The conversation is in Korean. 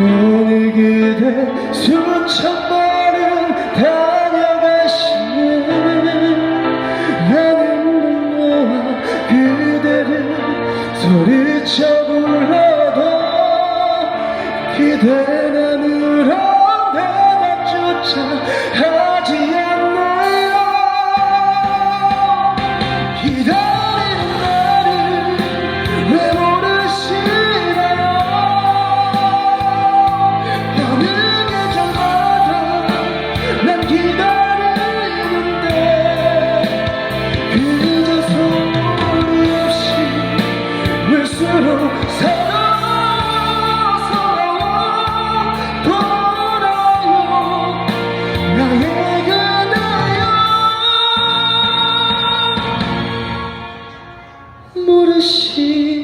오늘 그대 수천 번은 다녀가시네 나는 너와 그대를 소리쳐 불러도 기대 나누러 내가 쫓아 모르시.